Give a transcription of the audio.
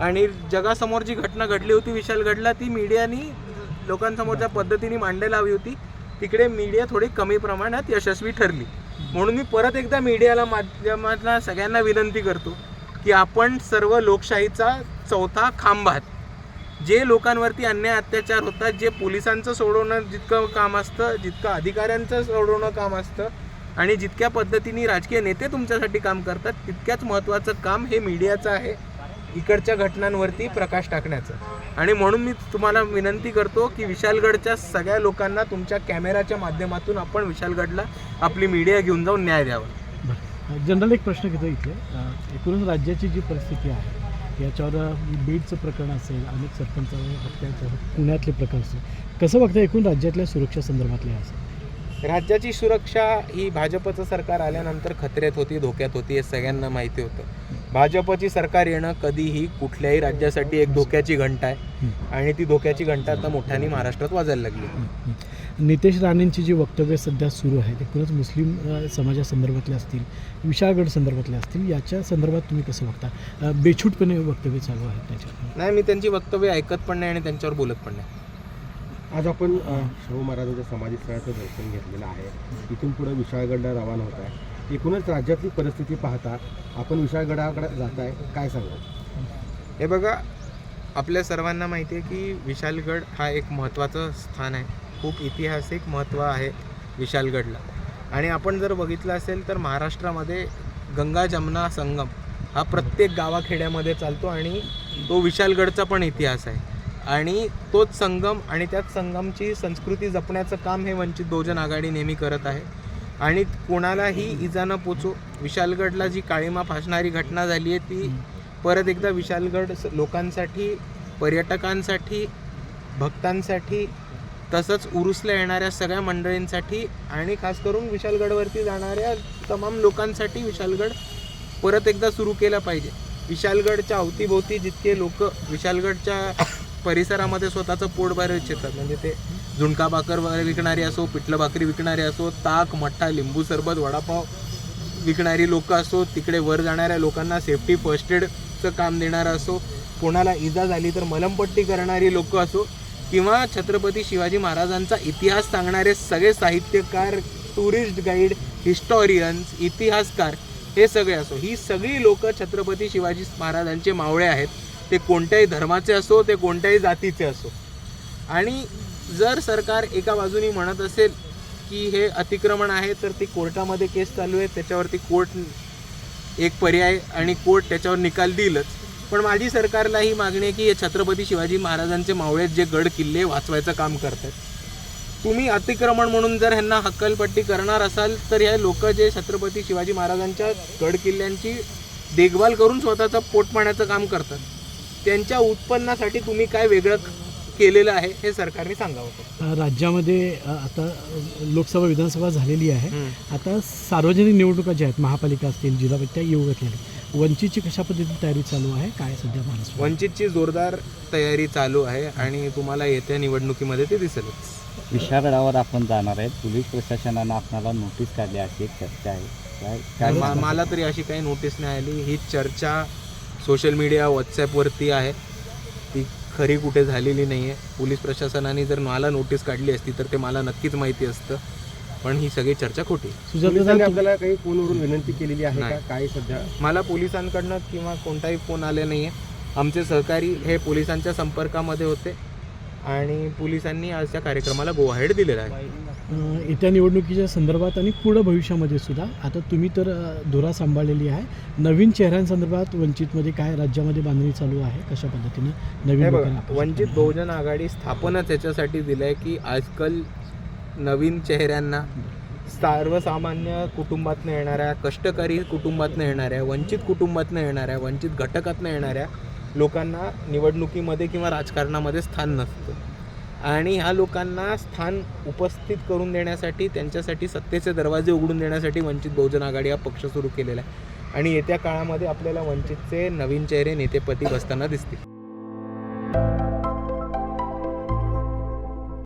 आणि जगासमोर जी घटना घडली होती विशाल घडला ती मीडियानी लोकांसमोर ज्या पद्धतीने मांडायला हवी होती. तिकडे मीडिया थोडी कमी प्रमाणात यशस्वी ठरली. म्हणून मी परत एकदा मीडियाला माध्यमांना सगळ्यांना विनंती करतो की आपण सर्व लोकशाहीचा चौथा खांब आहात. जे लोकांवरती अन्याय अत्याचार होतात जे पोलिसांचं सोडवणं जितकं काम असतं जितकं अधिकाऱ्यांचं सोडवणं काम असतं आणि जितक्या पद्धतीने राजकीय नेते तुमच्यासाठी काम करतात तितक्याच महत्त्वाचं काम हे मीडियाचं आहे. इकडच्या घटनांवरती प्रकाश टाकण्याचं. आणि म्हणून मी तुम्हाला विनंती करतो की विशालगडच्या सगळ्या लोकांना तुमच्या कॅमेराच्या माध्यमातून आपण विशालगडला आपली मीडिया घेऊन जाऊन न्याय द्यावा. जनरल एक प्रश्न घेतो इथे. एकूणच राज्याची जी परिस्थिती आहे याच्यावर बीडचं प्रकरण असेल अनेक सरपंच हत्याचं पुण्यातले प्रकरण असेल कसं बघता एकूण राज्यातल्या सुरक्षा संदर्भातले असेल राज्याची सुरक्षा ही भाजपचं सरकार आल्यानंतर खतऱ्यात होती धोक्यात होती हे सगळ्यांना माहिती होतं. भाजपची सरकार येणं कधीही कुठल्याही राज्यासाठी एक धोक्याची घंटा आहे. आणि ती धोक्याची घंटा आता मोठ्याने महाराष्ट्रात वाजायला लागली. नितेश राणेंची जी वक्तव्य सध्या सुरू आहेत एकूणच मुस्लिम समाजासंदर्भातले असतील विशाळगड संदर्भातले असतील याच्या संदर्भात तुम्ही कसं बघता? बेछूटपणे वक्तव्य चालू आहेत त्याच्यात नाही मी त्यांची वक्तव्य ऐकत पण नाही आणि त्यांच्यावर बोलत पण नाही. आज आपण शाहू महाराजांच्या समाधीस्थळाचं दर्शन घेतलेलं आहे. इथून पुढे विशाळगडला रवाना होत आहे. एकूणच राज्यातली परिस्थिती पाहता आपण विशाळगडाकडे जात आहे काय सांगा हे बघा आपल्या सर्वांना माहिती आहे की विशालगड हा एक महत्त्वाचं स्थान आहे. खूप ऐतिहासिक महत्त्व आहे विशालगडला. आणि आपण जर बघितलं असेल तर महाराष्ट्रामध्ये गंगा जमना संगम हा प्रत्येक गावाखेड्यामध्ये चालतो आणि तो विशालगडचा पण इतिहास आहे. आणि तोच संगम आणि त्याच संगमची संस्कृती जपण्याचं काम हे वंचित बहुजन आघाडी नेहमी करत आहे. आणि कोणालाही इजा न पोचो. विशालगडला जी काळीमा फासणारी घटना झाली आहे ती परत एकदा विशालगड स- लोकांसाठी पर्यटकांसाठी भक्तांसाठी तसंच उरुसला येणाऱ्या सगळ्या मंडळींसाठी आणि खास करून विशालगडवरती जाणाऱ्या तमाम लोकांसाठी विशालगड परत एकदा सुरू केला पाहिजे. विशालगडच्या अवतीभोवती जितके लोक विशालगडच्या परिसरामध्ये स्वतःचं पोट भरू इच्छितात म्हणजे ते झुणका भाकर वगैरे विकणारी असो पिठलं भाकरी विकणारी असो ताक मठ्ठा लिंबू सरबत वडापाव विकणारी लोक असो तिकडे वर जाणाऱ्या लोकांना सेफ्टी फर्स्ट एडचं काम देणारं असो कोणाला इजा झाली तर मलमपट्टी करणारी लोक असो किंवा छत्रपती शिवाजी महाराजांचा इतिहास सांगणारे सगळे साहित्यकार टुरिस्ट गाईड हिस्टॉरियन्स इतिहासकार हे सगळे असो. ही सगळी लोक छत्रपती शिवाजी महाराजांचे मावळे आहेत. ते कोणत्याही धर्माचे असो ते कोणत्याही जातीचे असो. आणि जर सरकार एका बाजूनी म्हणत असेल की हे अतिक्रमण आहे तर ती कोर्टामध्ये केस चालू आहे त्याच्यावरती कोर्ट एक पर्याय आणि कोर्ट त्याच्यावर निकाल देईलच. पण माझी सरकारला ही मागणी आहे की हे छत्रपती शिवाजी महाराजांचे मावळ्यात जे गड किल्ले वाचवायचं काम करतात. तुम्ही अतिक्रमण म्हणून जर ह्यांना हक्कलपट्टी करणार असाल तर हे लोक जे छत्रपती शिवाजी महाराजांच्या गड किल्ल्यांची देखभाल करून स्वतःचं पोटपाण्याचं काम करतात. त्यांच्या उत्पन्नासाठी तुम्ही काय वेगळं केलेलं आहे हे सरकारने सांगावं. राज्यामध्ये आता लोकसभा विधानसभा झालेली आहे. आता सार्वजनिक निवडणुका ज्या आहेत महापालिका असतील जिल्हा त्या येऊ घातलेल्या वंचितची कशा पद्धतीने तयारी चालू आहे? काय सध्या महाराष्ट्र वंचितची जोरदार तयारी चालू आहे आणि तुम्हाला येत्या निवडणुकीमध्ये ते दिसेलच. विशाळगडावर आपण जाणार आहे पोलीस प्रशासनानं आपल्याला नोटीस काढली अशी एक चर्चा आहे. काय मा-? मला तरी अशी काही नोटीस नाही आली. ही चर्चा सोशल मीडिया व्हॉट्सॲपवरती आहे. ती खरी कुठे झालेली नाही आहे पोलीस प्रशासनाने जर मला नोटीस काढली असती तर ते मला नक्कीच माहिती असतं. पण ही सगळी चर्चा खोटी. पोलिसांनी आपल्याला काही फोनवरून विनंती केलेली आहे का. काय सध्या? मला पोलिसांकडनं किंवा कोणताही फोन आले नाही आहे आमचे सहकारी हे पोलिसांच्या संपर्कामध्ये होते. आणि पोलिसांनी आजच्या कार्यक्रमाला गो अहेड दिलेला आहे. येत्या निवडणुकीच्या संदर्भात आणि पुढं भविष्यामध्ये सुद्धा. आता तुम्ही तर धुरा सांभाळलेली आहे. नवीन चेहऱ्यांसंदर्भात वंचितमध्ये काय राज्यामध्ये बांधणी चालू आहे? कशा पद्धतीने नवीन वंचित? बहुजन आघाडी स्थापनच याच्यासाठी दिलं आहे की आजकाल नवीन चेहऱ्यांना सर्वसामान्य कुटुंबातनं येणाऱ्या कष्टकरी कुटुंबातनं येणाऱ्या वंचित कुटुंबातनं येणाऱ्या वंचित घटकातनं येणाऱ्या लोकांना निवडणुकीमध्ये किंवा राजकारणामध्ये स्थान नसतं. आणि ह्या लोकांना स्थान उपस्थित करून देण्यासाठी त्यांच्यासाठी सत्तेचे दरवाजे उघडून देण्यासाठी वंचित बहुजन आघाडी हा पक्ष सुरू केलेला आहे. आणि येत्या काळामध्ये आपल्याला वंचितचे नवीन चेहरे नेतेपती बसताना दिसतील.